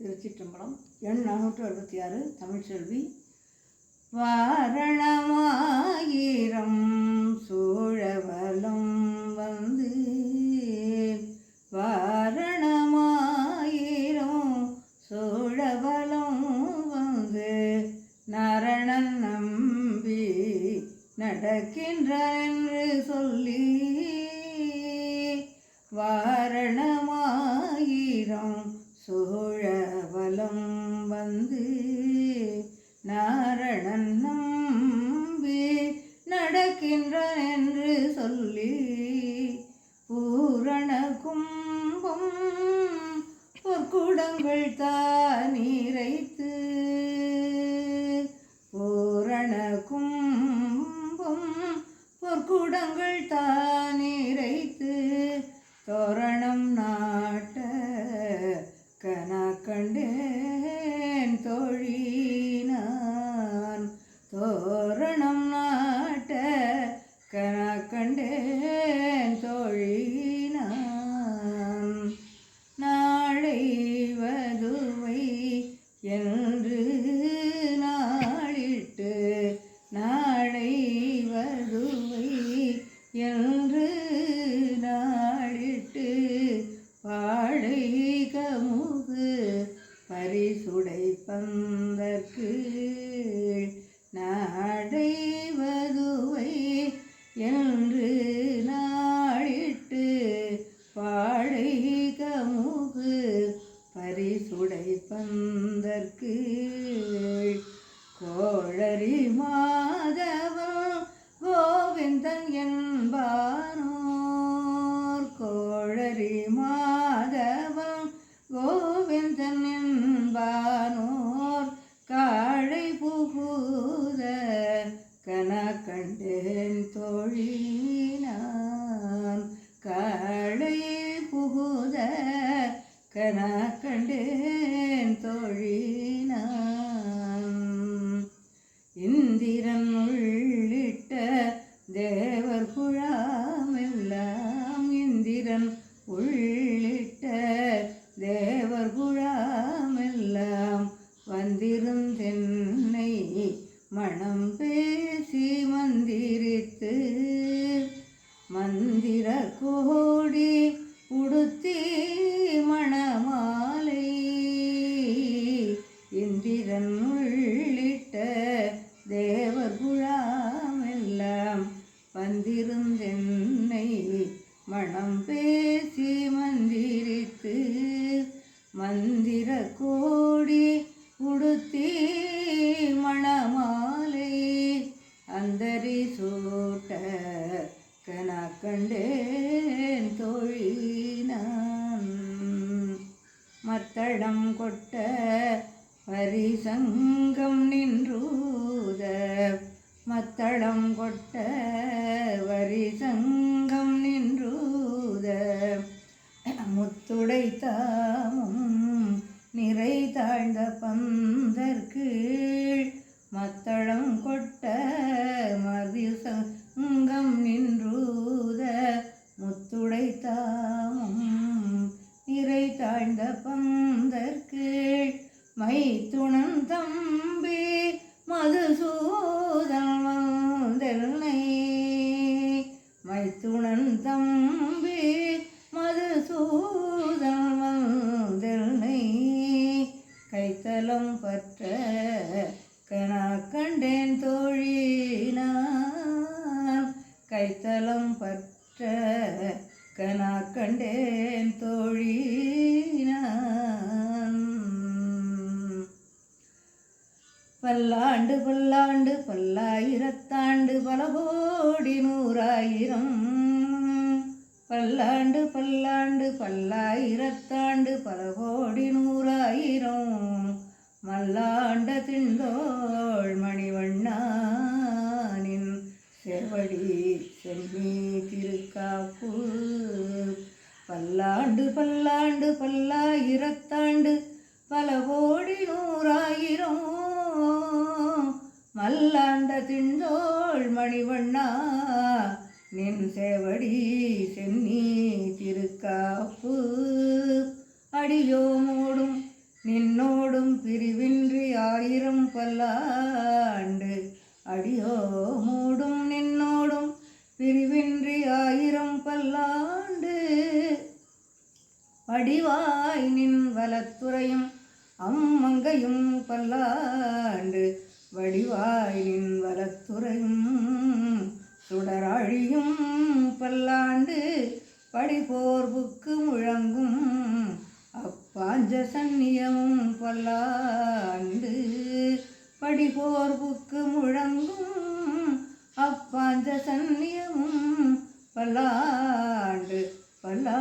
திருச்சிற்றம்பலம். எண் நானூற்று அறுபத்தி ஆறு தமிழ்ச்செல்வி வாரணமாயிரம் சூழவலம் வந்து வாரணமாயிரம் சூழவலம் வந்து நரணன் நம்பி நடக்கின்றான் என்று சொல்லி வாரணமாயிரம் சூழவலம் வந்து நாரணன் நம்பி நடக்கின்றான் என்று சொல்லி பூரண கும்பம் பொற்குடங்கள் தான் இறைத்து கனா கண்டேன் தோழி இந்திரன் உள்ளிட்ட தேவர் குழாமெல்லாம் இந்திரன் உள்ளிட்ட தேவர் குழாமெல்லாம் வந்திருந்தென்னை மனம் பேசி மந்திரித்து மந்திர கோடி உடுத்தி மணமாலை. இந்திரன் உள்ளிட்ட தேவர் குழாமெல்லாம் வந்திருந்தென்னை மணம் பேசி மந்திரித்து மந்திர கோடி உடுத்தி மணமாலை. அந்தரி சூட்ட கனா கண்டே மத்தளம் கொட்ட பரிசங்கம் நின்றூத. மத்தளம் கொட்ட வரிசங்கம் நின்றூத. முத்துடைத்தாமும் நிறை தாழ்ந்த பந்தற்கு மத்தளம் கொட்ட மதிசங்கம் நின்றூத. முத்துடைத்தாமும் நிறை தாழ்ந்த பந்த right. பல்லாண்டு பல்லாண்டு பல்லாயிரத்தாண்டு பல கோடி நூறாயிரம். பல்லாண்டு பல்லாண்டு பல்லாயிரத்தாண்டு பல கோடி நூறாயிரம். மல்லாண்ட திண்டோள் மணிவண்ணானின் செவடி செம்மி திருக்காப்பு. பல்லாண்டு பல்லாண்டு பல்லாயிரத்தாண்டு பல கோடி நூறாயிரம். திண்டோள் மணிவண்ணா நின் சேவடி சென்னி திருக்காப்பு. அடியோமோடும் நின் என்னோடும் பிரிவின்றி ஆயிரம் பல்லாண்டு. அடியோ மூடும் நின்னோடும் பிரிவின்றி ஆயிரம் பல்லாண்டு. வடிவாய் நின் வலத்துறையும் அம்மங்கையும் பல்லாண்டு. வடிவாயின் நின் வலத்துறையும் சுடராழியும் பல்லாண்டு படிபோர்வுக்கு முழங்கும் அப்பாஞ்ச சன்னியமும் பல்லாண்டு படிபோர்வுக்கு முழங்கும் அப்பாஞ்ச சன்னியமும் பல்லாண்டு பல்லா